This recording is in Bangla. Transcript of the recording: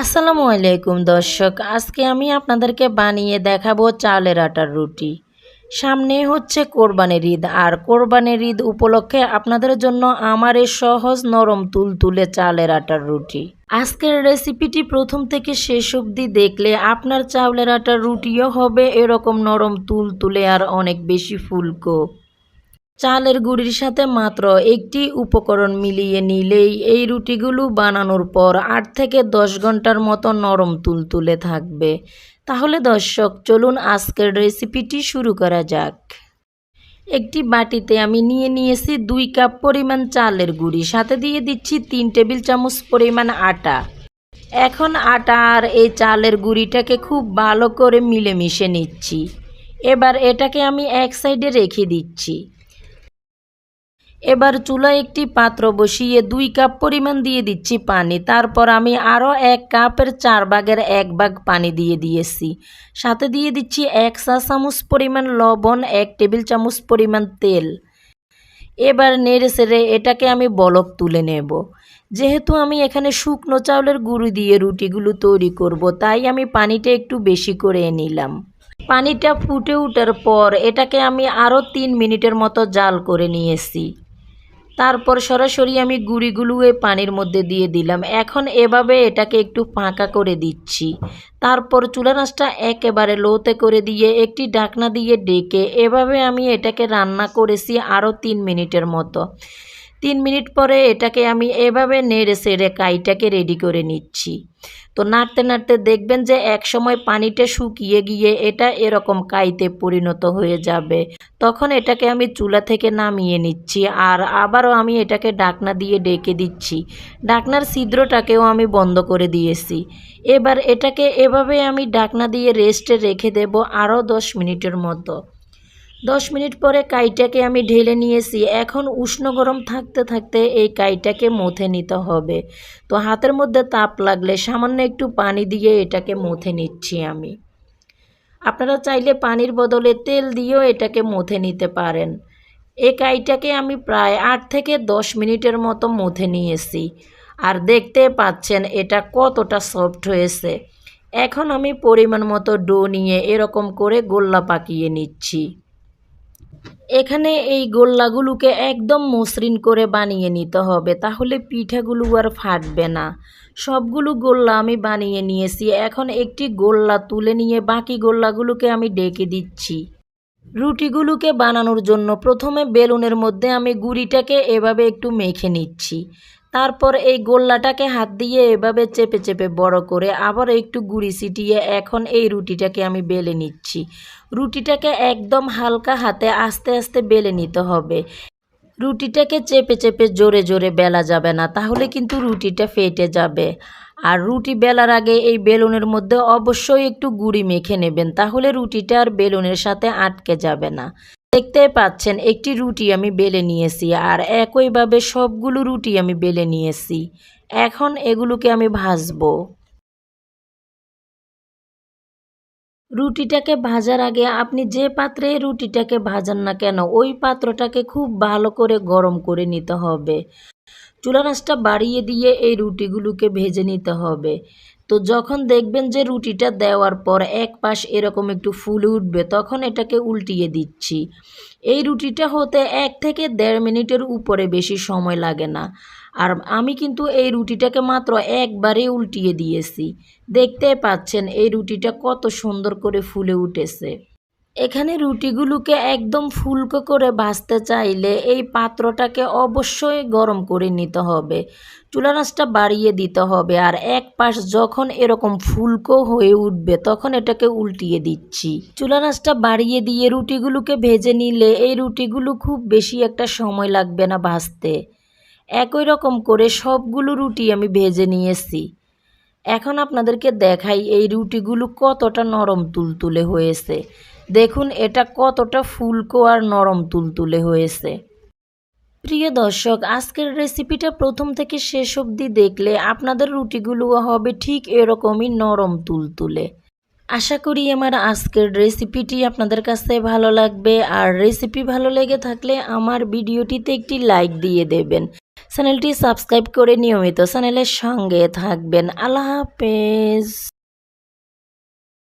আসসালামু আলাইকুম দর্শক, আজকে আমি আপনাদেরকে বানিয়ে দেখাবো চালের আটার রুটি। সামনে হচ্ছে কোরবানির ঈদ, আর কোরবানির ঈদ উপলক্ষে আপনাদের জন্য আমার এই সহজ নরম তুল তুলে চালের আটার রুটি। আজকের রেসিপিটি প্রথম থেকে শেষ অবধি দেখলে আপনার চাউলের আটার রুটিও হবে এরকম নরম তুলতুলে আর অনেক বেশি ফুলকো। চালের গুঁড়ির সাথে মাত্র একটি উপকরণ মিলিয়ে নিলেই এই রুটিগুলো বানানোর পর আট থেকে দশ ঘণ্টার মতো নরম তুলতুলে থাকবে। তাহলে দর্শক, চলুন আজকের রেসিপিটি শুরু করা যাক। একটি বাটিতে আমি নিয়ে নিয়েছি দুই কাপ পরিমাণ চালের গুঁড়ি, সাথে দিয়ে দিচ্ছি তিন টেবিল চামচ পরিমাণ আটা। এখন আটা আর এই চালের গুঁড়িটাকে খুব ভালো করে মিলেমিশে নিচ্ছি। এবার এটাকে আমি এক সাইডে রেখে দিচ্ছি। এবার চুলায় একটি পাত্র বসিয়ে দুই কাপ পরিমাণ দিয়ে দিচ্ছি পানি। তারপর আমি আরও এক কাপের চার ভাগের এক ভাগ পানি দিয়ে দিয়েছি। সাথে দিয়ে দিচ্ছি এক চা চামচ পরিমাণ লবণ, এক টেবিল চামচ পরিমাণ তেল। এবার নেড়ে সেড়ে এটাকে আমি বলক তুলে নেব। যেহেতু আমি এখানে শুকনো চাউলের গুঁড়ি দিয়ে রুটিগুলো তৈরি করব, তাই আমি পানিটা একটু বেশি করে নিলাম। পানিটা ফুটে ওঠার পর এটাকে আমি আরও তিন মিনিটের মতো জাল করে নিয়েছি। তারপর সরাসরি আমি গুঁড়িগুলো পানির মধ্যে দিয়ে দিলাম। এখন এভাবে এটাকে একটু ফাঁকা করে দিচ্ছি। তারপর চুলা নাচটা একেবারে লোতে করে দিয়ে, একটি ডাকনা দিয়ে ডেকে এভাবে আমি এটাকে রান্না করেছি আরও তিন মিনিটের মতো। তিন মিনিট পরে এটাকে আমি এভাবে নেড়ে সেড়ে কাইটাকে রেডি করে নিচ্ছি। তো নাড়তে নাড়তে দেখবেন যে এক সময় পানিটা শুকিয়ে গিয়ে এটা এরকম কাইতে পরিণত হয়ে যাবে। তখন এটাকে আমি চুলা থেকে নামিয়ে নিচ্ছি আর আবারও আমি এটাকে ডাকনা দিয়ে ডেকে দিচ্ছি। ডাকনার ছিদ্রটাকেও আমি বন্ধ করে দিয়েছি। এবার এটাকে এভাবে আমি ডাকনা দিয়ে রেস্টে রেখে দেব আরও দশ মিনিটের মতো। দশ মিনিট পরে কাইটাকে আমি ঢেলে নিয়েছি। এখন উষ্ণ গরম থাকতে থাকতে এই কাইটাকে মথে নিতে হবে। তো হাতের মধ্যে তাপ লাগলে সামান্য একটু পানি দিয়ে এটাকে মথে নিচ্ছি আমি। আপনারা চাইলে পানির বদলে তেল দিয়েও এটাকে মথে নিতে পারেন। এই কাইটাকে আমি প্রায় আট থেকে দশ মিনিটের মতো মথে নিয়েছি। আর দেখতে পাচ্ছেন এটা কতটা সফট হয়েছে। এখন আমি পরিমাণ মতো ডো নিয়ে এরকম করে গোল্লা পাকিয়ে নিচ্ছি। এখানে এই গোল্লাগুলোকে একদম মসৃণ করে বানিয়ে নিতে হবে, তাহলে পিঠাগুলো আর ফাটবে না। সবগুলো গোল্লা আমি বানিয়ে নিয়েছি, এখন একটি গোল্লা তুলে নিয়ে বাকি গোল্লাগুলোকে আমি ডেকে দিচ্ছি। রুটিগুলোকে বানানোর জন্য প্রথমে বেলুনের মধ্যে আমি গুড়িটাকে এভাবে একটু মেখে নিচ্ছি। তারপর এই গোল্লাটাকে হাত দিয়ে এভাবে চেপে চেপে বড় করে আবার একটু গুড়ি ছিটিয়ে এখন এই রুটিটাকে আমি বেলে নিচ্ছি। রুটিটাকে একদম হালকা হাতে আস্তে আস্তে বেলে নিতে হবে। রুটিটাকে চেপে চেপে জোরে জোরে বেলা যাবে না, তাহলে কিন্তু রুটিটা ফেটে যাবে। আর রুটি বেলার আগে এই বেলুনের মধ্যে অবশ্যই একটু গুড়ি মেখে নেবেন, তাহলে রুটিটা আর বেলুনের সাথে আটকে যাবে না। দেখতে পাচ্ছেন, একটি রুটি আমি বেলে নিয়েছি আর একইভাবে সবগুলো রুটি আমি বেলে নিয়েছি। এখন এগুলোকে আমি ভাজবো। রুটিটাকে ভাজার আগে আপনি যে পাত্রে রুটিটাকে ভাজান না কেন, ওই পাত্রটাকে খুব ভালো করে গরম করে নিতে হবে। চুলা বাড়িয়ে দিয়ে এই রুটিগুলোকে ভেজে নিতে হবে। তো যখন দেখবেন যে রুটিটা দেওয়ার পর এক পাশ এরকম একটু ফুলে উঠবে, তখন এটাকে উল্টিয়ে দিচ্ছি। এই রুটিটা হতে এক থেকে দেড় মিনিটের উপরে বেশি সময় লাগে না। আর আমি কিন্তু এই রুটিটাকে মাত্র একবারে উল্টিয়ে দিয়েছি। দেখতে পাচ্ছেন এই রুটিটা কত সুন্দর করে ফুলে উঠেছে। এখানে রুটিগুলোকে একদম ফুলকো করে ভাজতে চাইলে এই পাত্রটাকে অবশ্যই গরম করে নিতে হবে। চুলা রাসটা বাড়িয়ে দিতে হবে আর এক পাশ যখন এরকম ফুলকো হয়ে উঠবে তখন এটাকে উল্টিয়ে দিচ্ছি। চুলা রাসটা বাড়িয়ে দিয়ে রুটিগুলোকে ভেজে নিলে এই রুটিগুলো খুব বেশি একটা সময় লাগবে না ভাজতে। একই রকম করে সবগুলো রুটি আমি ভেজে নিয়েছি। এখন আপনাদেরকে দেখাই এই রুটিগুলো কতটা নরম তুলতুলে হয়েছে। দেখুন, এটা কতটা ফুলকো আর নরম তুলতুলে হয়েছে। প্রিয় দর্শক, আজকের রেসিপিটা প্রথম থেকে শেষ অবধি দেখলে আপনাদের রুটিগুলো হবে ঠিক এরকমই নরম তুলতুলে। আশা করি আমার আজকের রেসিপিটি আপনাদের কাছে ভালো লাগবে। আর রেসিপি ভালো লেগে থাকলে আমার ভিডিওটিতে একটি লাইক দিয়ে দেবেন। চ্যানেলটি সাবস্ক্রাইব করে নিয়মিত চ্যানেলের সঙ্গে থাকবেন। আল্লাহ হাফেজ।